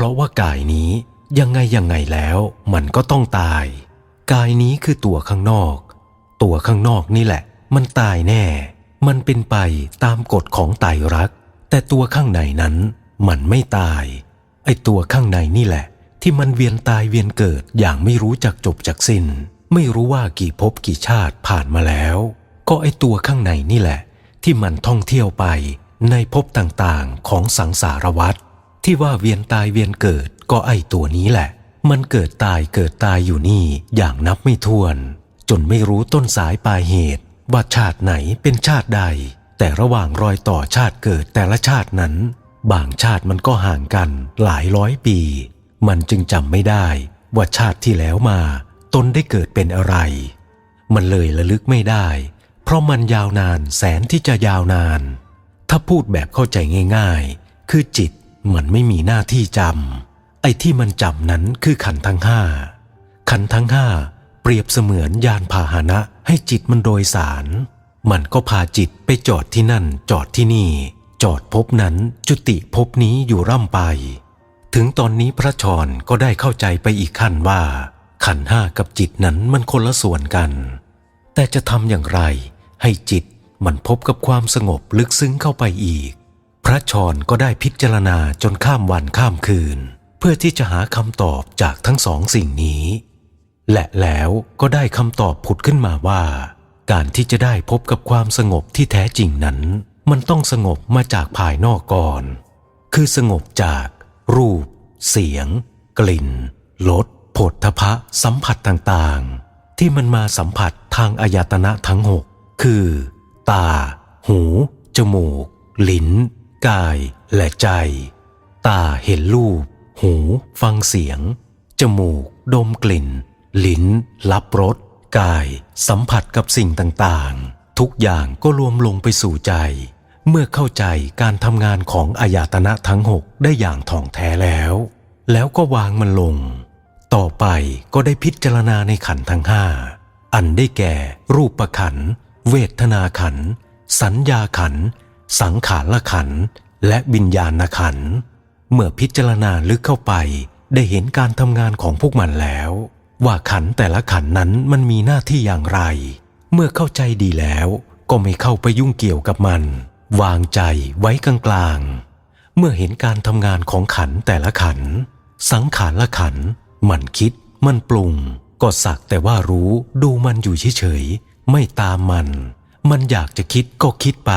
ราะว่ากายนี้ยังไงยังไงแล้วมันก็ต้องตาย กายนี้คือตัวข้างนอก ตัวข้างนอกนี่แหละ มันตายแน่ มันเป็นไปตามกฎของไตรรัก แต่ตัวข้างในนั้นมันไม่ตาย ไอตัวข้างในนี่แหละ ที่มันเวียนตายเวียนเกิดอย่างไม่รู้จักจบจากสิ้น ไม่รู้ว่ากี่ภพกี่ชาติผ่านมาแล้ว ก็ไอตัวข้างในนี่แหละ ที่มันท่องเที่ยวไปในภพต่างๆของสังสารวัฏ ที่ว่าเวียนตายเวียนเกิดก็ไอตัวนี้แหละ มันเกิดตายเกิดตายอยู่นี่อย่างนับไม่ถ้วน จนไม่รู้ต้นสายปลายเหตุ ว่าชาติไหนเป็นชาติใด แต่ระหว่างรอยต่อชาติเกิดแต่ละชาตินั้น บางชาติมันก็ห่างกันหลายร้อยปี มันจึงจำไม่ได้ว่าชาติที่แล้วมา ตนได้เกิดเป็นอะไร มันเลยระลึกไม่ได้ เพราะมันยาวนานแสนที่จะยาวนาน ถ้าพูดแบบเข้าใจง่าย ๆ คือจิต มันไม่มีหน้าที่จำไอ้ที่มันจำนั้นคือขันทั้งห้าขันทั้งห้าเปรียบเสมือนยานพาหนะให้จิตมันโดยสาร มันก็พาจิตไปจอดที่นั่นจอดที่นี่ จอดพบนั้นจุติพบนี้อยู่ร่ำไป ถึงตอนนี้พระชรก็ได้เข้าใจไปอีกขั้นว่า ขันห้ากับจิตนั้นมันคนละส่วนกัน แต่จะทำอย่างไร ให้จิตมันพบกับความสงบลึกซึ้งเข้าไปอีก ระชรก็ได้พิจารณาจนข้ามวันข้ามคืน เพื่อที่จะหาคำตอบจากทั้งสองสิ่งนี้ และแล้วก็ได้คำตอบผุดขึ้นมาว่า การที่จะได้พบกับความสงบที่แท้จริงนั้น มันต้องสงบมาจากภายนอกก่อน คือสงบจากรูป เสียง กลิ่นรสผลทพะสัมผัสต่างๆ ที่มันมาสัมผัสทางอายตนะทั้งหกคือ ตา หู จมูก ลิ้น กายและใจ ตาเห็นรูป หู ฟังเสียง จมูก ดมกลิ่น ลิ้น รับรสกาย สัมผัสกับสิ่งต่างๆ ทุกอย่างก็รวมลงไปสู่ใจ เมื่อเข้าใจการทำงานของอายตนะทั้งหกได้อย่างถ่องแท้แล้ว แล้วก็วางมันลง ต่อไปก็ได้พิจารณาในขันทั้งห้าอันได้แก่ รูปขัน เวทนาขัน สัญญาขัน สังขารขันและวิญญาณขัน เมื่อพิจารณาลึกเข้าไปได้เห็นการทำงานของพวกมันแล้ว ว่าขันแต่ละขันนั้นมันมีหน้าที่อย่างไร เมื่อเข้าใจดีแล้วก็ไม่เข้าไปยุ่งเกี่ยวกับมัน วางใจไว้กลางๆ เมื่อเห็นการทำงานของขันแต่ละขัน สังขารละขัน มันคิด มันปรุง ก็สักแต่ว่ารู้ดูมันอยู่เฉยๆไม่ตามมัน มันอยากจะคิดก็คิดไป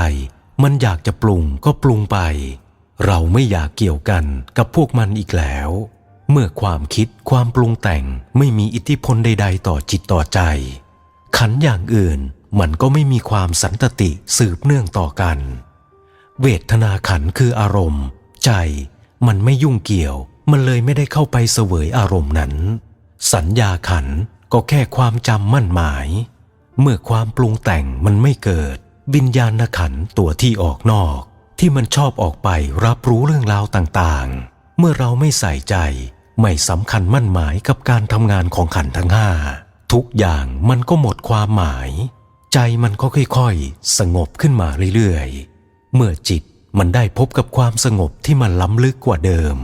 มันอยากจะปรุงก็ปรุงไป เราไม่อยากเกี่ยวกันกับพวกมันอีกแล้ว เมื่อความคิดความปรุงแต่งไม่มีอิทธิพลใด ๆ ต่อจิตต่อใจ ขันอย่างอื่นมันก็ไม่มีความสันตติสืบเนื่องต่อกัน เวทนาขันคืออารมณ์ ใจมันไม่ยุ่งเกี่ยว มันเลยไม่ได้เข้าไปเสวยอารมณ์นั้น สัญญาขันก็แค่ความจำมั่นหมาย เมื่อความปรุงแต่งมันไม่เกิด วิญญาณขันตัวที่ออกนอก ที่มันชอบออกไปรับรู้เรื่องราวต่างๆ เมื่อเราไม่ใส่ใจ ไม่สำคัญมั่นหมายกับการทำงานของขันทั้งห้าทุกอย่างมันก็หมดความหมาย ใจมันก็ค่อยๆ สงบขึ้นมาเรื่อยๆ เมื่อจิตมันได้พบกับความสงบที่มันล้ำลึกกว่าเดิม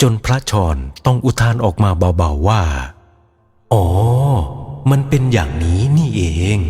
จนพระชรต้องอุทานออกมาเบาๆว่า อ๋อ มันเป็นอย่างนี้นี่เอง